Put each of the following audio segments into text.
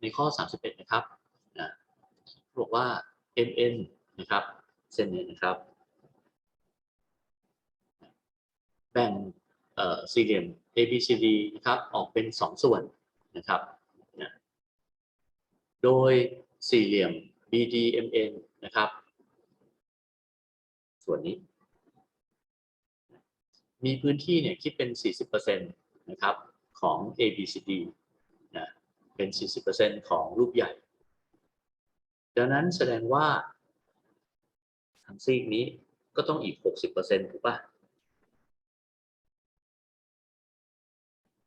ในข้อ 31 นะครับนะบอกว่า mn นะครับเส้นนี้นะครับ แบ่งเอ่อสี่เหลี่ยม ABCD นะครับ ออกเป็น 2 ส่วนนะครับนะโดยสี่เหลี่ยม BDMN นะครับ ส่วนนี้ มีพื้นที่เนี่ยคิดเป็น 40%นะครับของ ABCD เป็น 40%ของรูปใหญ่ ดังนั้นแสดงว่าทางซีกนี้ก็ต้องอีก 60%ถูกป่ะ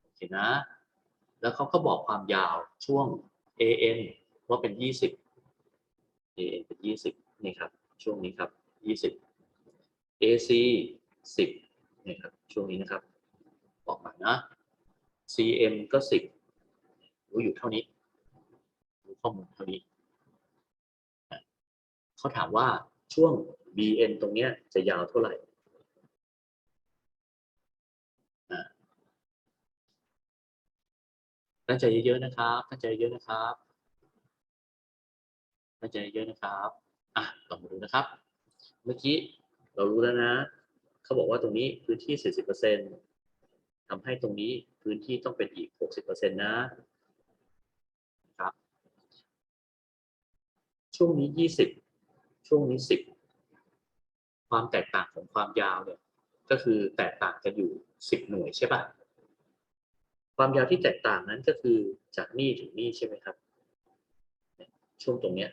โอเคนะ แล้วเขาก็บอกความยาวช่วง AN ว่าเป็น 20 AN เป็น 20 นี่ครับ ช่วงนี้ครับ 20 AC 10นี่ครับ ช่วงนี้นะครับบอกมานะ CM ก็ 10 รู้อยู่เท่านี้รู้ข้อมูลเท่านี้เขาถามว่าช่วง BN ตรงเนี้ยจะยาวเท่าไหร่ตั้งใจเยอะๆนะครับตั้งใจเยอะนะครับตั้งใจเยอะนะครับอะลองมาดูนะครับ เมื่อกี้เรารู้แล้วนะ เขาบอกว่าตรงนี้พื้นที่ 40%ทำให้ตรงนี้พื้นที่ต้องเป็นอีก 60%นะครับ ช่วงนี้20ช่วงนี้10ความแตกต่างของความยาวเนี่ยก็คือแตกต่างกันอยู่10หน่วยใช่ปะความยาวที่แตกต่างนั้นก็คือจากนี่ถึงนี่ใช่ไหมครับ ช่วงตรงเนี้ย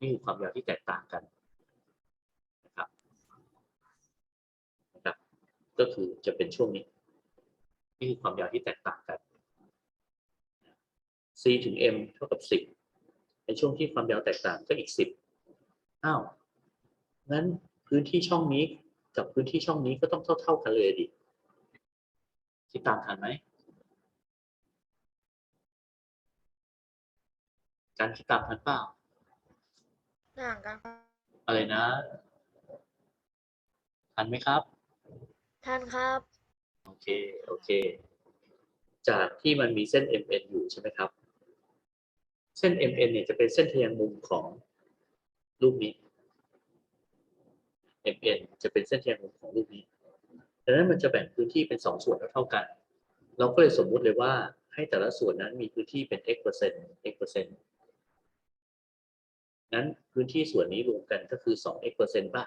นี่คือความยาวที่แตกต่างกันนะครับนะครับก็คือจะเป็นช่วงนี้นี่คือความยาวที่แตกต่างกัน c ถึง m เท่ากับ10 ในช่วงที่ความยาวแตกต่างก็อีก10อ้าวงั้นพื้นที่ช่องนี้กับพื้นที่ช่องนี้ก็ต้องเท่า ๆกันเลยดิคิดตามทันไหมการคิดตามทันเปล่าต่างกันครับอะไรนะทันไหมครับท่านครับ โอเค โอเค จากที่มันมีเส้น MN อยู่ใช่ไหมครับ เส้น MN เนี่ยจะเป็นเส้นทแยงมุมของรูปนี้ MN จะเป็นเส้นทแยงมุมของรูปนี้ดังนั้นมันจะแบ่งพื้นที่เป็นสองส่วนเท่าๆกัน เราก็เลยสมมุติเลยว่าให้แต่ละส่วนนั้นมีพื้นที่เป็น x เปอร์เซ็นต์ x เปอร์เซ็นต์นั้นพื้นที่ส่วนนี้รวมกันก็คือ2 x เปอร์เซ็นต์ป่ะ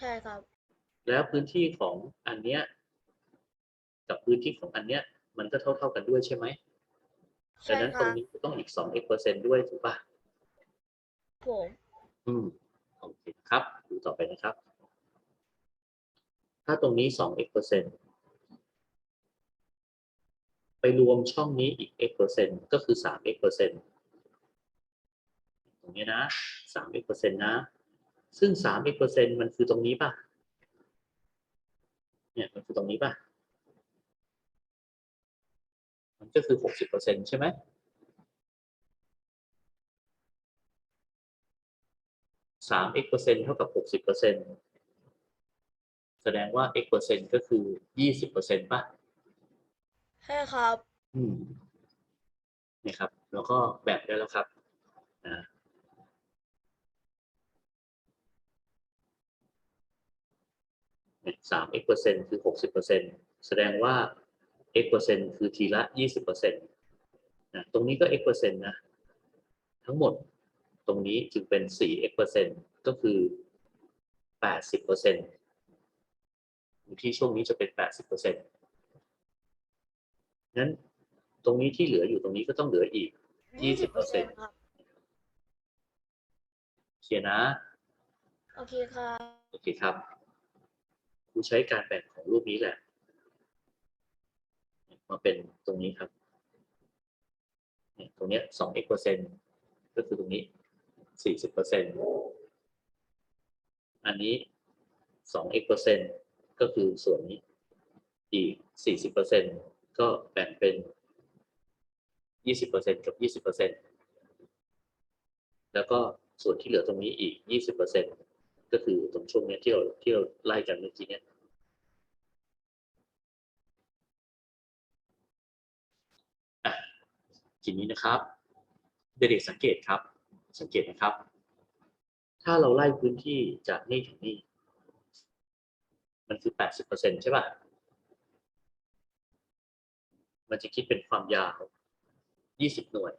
ใช่ครับ แล้วพื้นที่ของอันเนี้ยกับพื้นที่ของอันเนี้ยมันก็เท่าเท่าๆกันด้วยใช่ไหมใช่ ดังนั้นคตรรังบนี้ก็ต้องอีก2 x เปอร์เซ็นต์ด้วยถูกป่ะผมอืมโอเคครับดูต่อไปนะครับ ถ้าตรงนี้2 x เปอร์เซ็นต์ไปรวมช่องนี้อีก x เปอร์เซ็นต์ก็คือ3 x เปอร์เซ็นต์ตรงนี้นะ3 x เปอร์เซ็นต์นะ ซึ่ง3 x เปอร์เซ็นต์มันคือตรงนี้ป่ะ เนี่ยมันคือตรงนี้ป่ะ มันก็คือ60เปอร์เซ็นต์ใช่ไหมสาม x เปอร์เซ็นต์เท่ากับหกสิบเปอร์เซ็นต์แสดงว่า x เปอร์เซ็นต์ก็คือยี่สิบเปอร์เซ็นต์ป่ะใช่ครับ อืมนี่ครับ แล้วก็แบ่งได้แล้วครับนะสาม x เปอร์เซ็นต์คือหกสิบเปอร์เซ็นต์แสดงว่า x เปอร์เซ็นต์คือทีละยี่สิบเปอร์เซ็นต์นะตรงนี้ก็ x เปอร์เซ็นต์นะทั้งหมดตรงนี้จึงเป็นสี่ x เปอร์เซ็นต์ก็คือแปดสิบเปอร์เซ็นต์ที่ช่วงนี้จะเป็นแปดสิบเปอร์เซ็นต์นั้นตรงนี้ที่เหลืออยู่ตรงนี้ก็ต้องเหลืออีก 20%ครับเคลียร์นะ โอเคครับ โอเคครับ ครูใช้การแบ่งของรูปนี้แหละ มาเป็นตรงนี้ครับ ตรงนี้สอง x เปอร์เซ็นต์ก็คือตรงนี้สี่สิบเปอร์เซ็นต์อันนี้สอง x เปอร์เซ็นต์ก็คือส่วนนี้อีกสี่สิบเปอร์เซ็นต์ก็แบ่งเป็นยี่สิบเปอร์เซ็นต์กับยี่สิบเปอร์เซ็นต์แล้วก็ส่วนที่เหลือตรงนี้อีกยี่สิบเปอร์เซ็นต์ก็คือตรงช่วงนี้ที่เราที่เราไล่กันเมื่อกี้เนี้ย ทีนี้นะครับ เด็กๆสังเกตครับ สังเกตนะครับ ถ้าเราไล่พื้นที่จากนี่ถึงนี่ มันคือ 80%ใช่ป่ะ มันจะคิดเป็นความยาว 20 หน่วย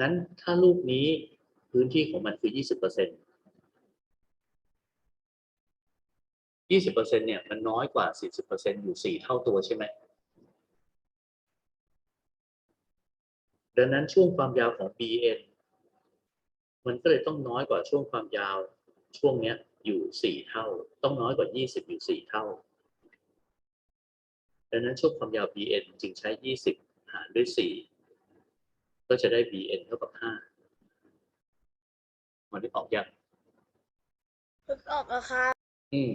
งั้นถ้าลูกนี้พื้นที่ของมันคือ 20% 20%เนี่ยมันน้อยกว่า 40%อยู่ 4 เท่าตัวใช่ไหม ดังนั้นช่วงความยาวของ bn มันก็เลยต้องน้อยกว่าช่วงความยาวช่วงเนี้ยอยู่ 4 เท่า ต้องน้อยกว่า 20 อยู่ 4 เท่า ดังนั้นช่วงความยาว bn จึงใช้ 20 หารด้วย 4 ก็จะได้ bn เท่ากับ 5มันได้ออกยังนึกออกแล้วครับอืม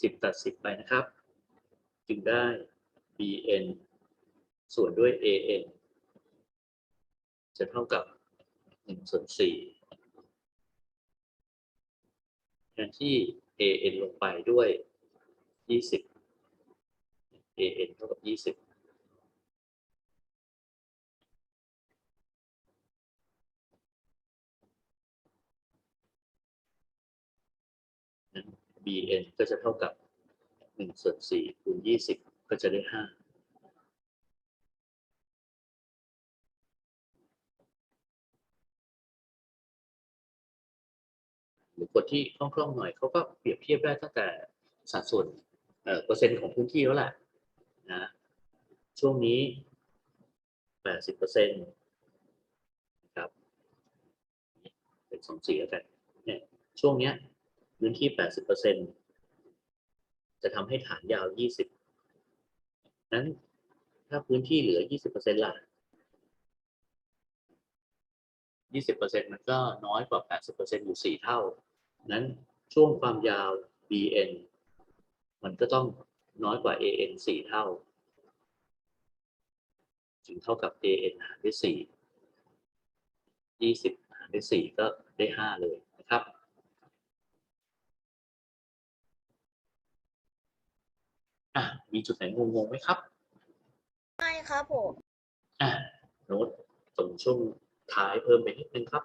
10 ตัด 10 ไปนะครับ จึงได้ bn ส่วนด้วย an จะเท่ากับ1ส่วน4แทนที่ an ลงไปด้วย 20 an เท่ากับ 20 bn ก็จะเท่ากับ1ส่วน4คูณ20 ก็จะได้ 5หรือคนที่คล่องๆหน่อยเขาก็เปรียบเทียบได้ตั้งแต่สัดส่วนเอ่อเปอร์เซ็นต์ของพื้นที่แล้วแหละนะช่วงนี้ 80เปอร์เซ็นต์นะครับเป็นสองสี่แล้วกันเนี่ยช่วงเนี้ย พื้นที่ 80เปอร์เซ็นจะทำให้ฐานยาว 20นั้นถ้าพื้นที่เหลือ 20เปอร์เซ็นต์ล่ะ 20%มันก็น้อยกว่า 80%อยู่ 4 เท่า นั้นช่วงความยาว bn มันก็ต้องน้อยกว่า an 4 เท่า จึงเท่ากับ an หารด้วย4 20 หารด้วย4ก็ได้ 5 เลยนะครับ อะมีจุดไหนงงๆไหมครับไม่ครับผมอะโน้ตตรงช่วงท้ายเพิ่มไปนิดนึงครับ